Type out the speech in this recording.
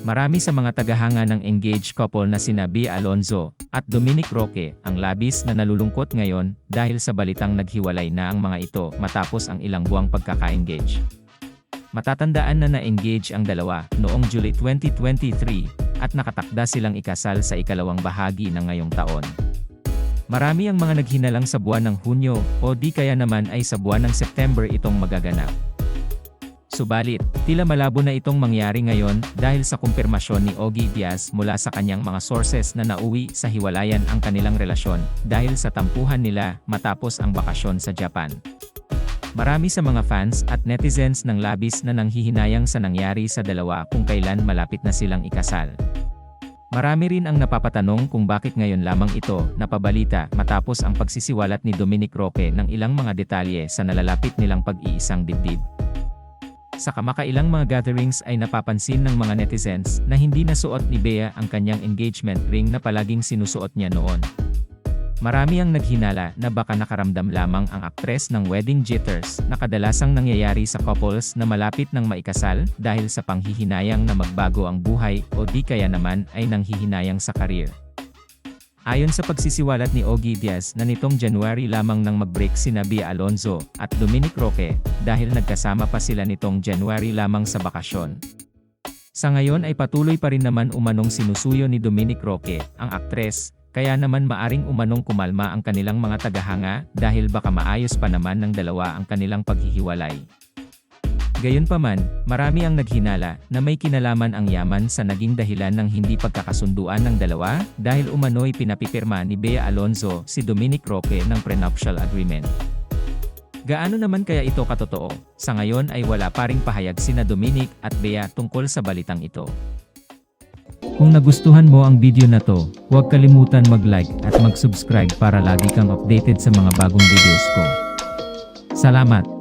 Marami sa mga tagahanga ng engaged couple na sina Bea Alonzo at Dominic Roque ang labis na nalulungkot ngayon dahil sa balitang naghiwalay na ang mga ito matapos ang ilang buwang pagkaka-engage. Matatandaan na na-engage ang dalawa noong July 2023 at nakatakda silang ikasal sa ikalawang bahagi ng ngayong taon. Marami ang mga naghinalang sa buwan ng Hunyo o di kaya naman ay sa buwan ng September itong magaganap. Subalit, tila malabo na itong mangyari ngayon dahil sa kumpirmasyon ni Ogie Diaz mula sa kanyang mga sources na nauwi sa hiwalayan ang kanilang relasyon dahil sa tampuhan nila matapos ang bakasyon sa Japan. Marami sa mga fans at netizens ng labis na nanghihinayang sa nangyari sa dalawa kung kailan malapit na silang ikasal. Marami rin ang napapatanong kung bakit ngayon lamang ito napabalita matapos ang pagsisiwalat ni Dominic Roque ng ilang mga detalye sa nalalapit nilang pag-iisang dibdib. Sa kamakailang mga gatherings ay napapansin ng mga netizens na hindi nasuot ni Bea ang kanyang engagement ring na palaging sinusuot niya noon. Marami ang naghinala na baka nakaramdam lamang ang aktres ng wedding jitters na kadalasang nangyayari sa couples na malapit ng maikasal dahil sa panghihinayang na magbago ang buhay o di kaya naman ay nanghihinayang sa karir. Ayon sa pagsisiwalat ni Ogie Diaz na nitong January lamang nang mag-break sina Bea Alonzo at Dominic Roque dahil nagkasama pa sila nitong January lamang sa bakasyon. Sa ngayon ay patuloy pa rin naman umanong sinusuyo ni Dominic Roque, ang aktres, kaya naman maaring umanong kumalma ang kanilang mga tagahanga dahil baka maayos pa naman ng dalawa ang kanilang paghihiwalay. Gayunpaman, marami ang naghinala na may kinalaman ang yaman sa naging dahilan ng hindi pagkakasunduan ng dalawa dahil umano'y pinapipirma ni Bea Alonzo si Dominic Roque ng prenuptial agreement. Gaano naman kaya ito katotoo? Sa ngayon ay wala pa ring pahayag sina Dominic at Bea tungkol sa balitang ito. Kung nagustuhan mo ang video na to, huwag kalimutan mag-like at mag-subscribe para lagi kang updated sa mga bagong videos ko. Salamat!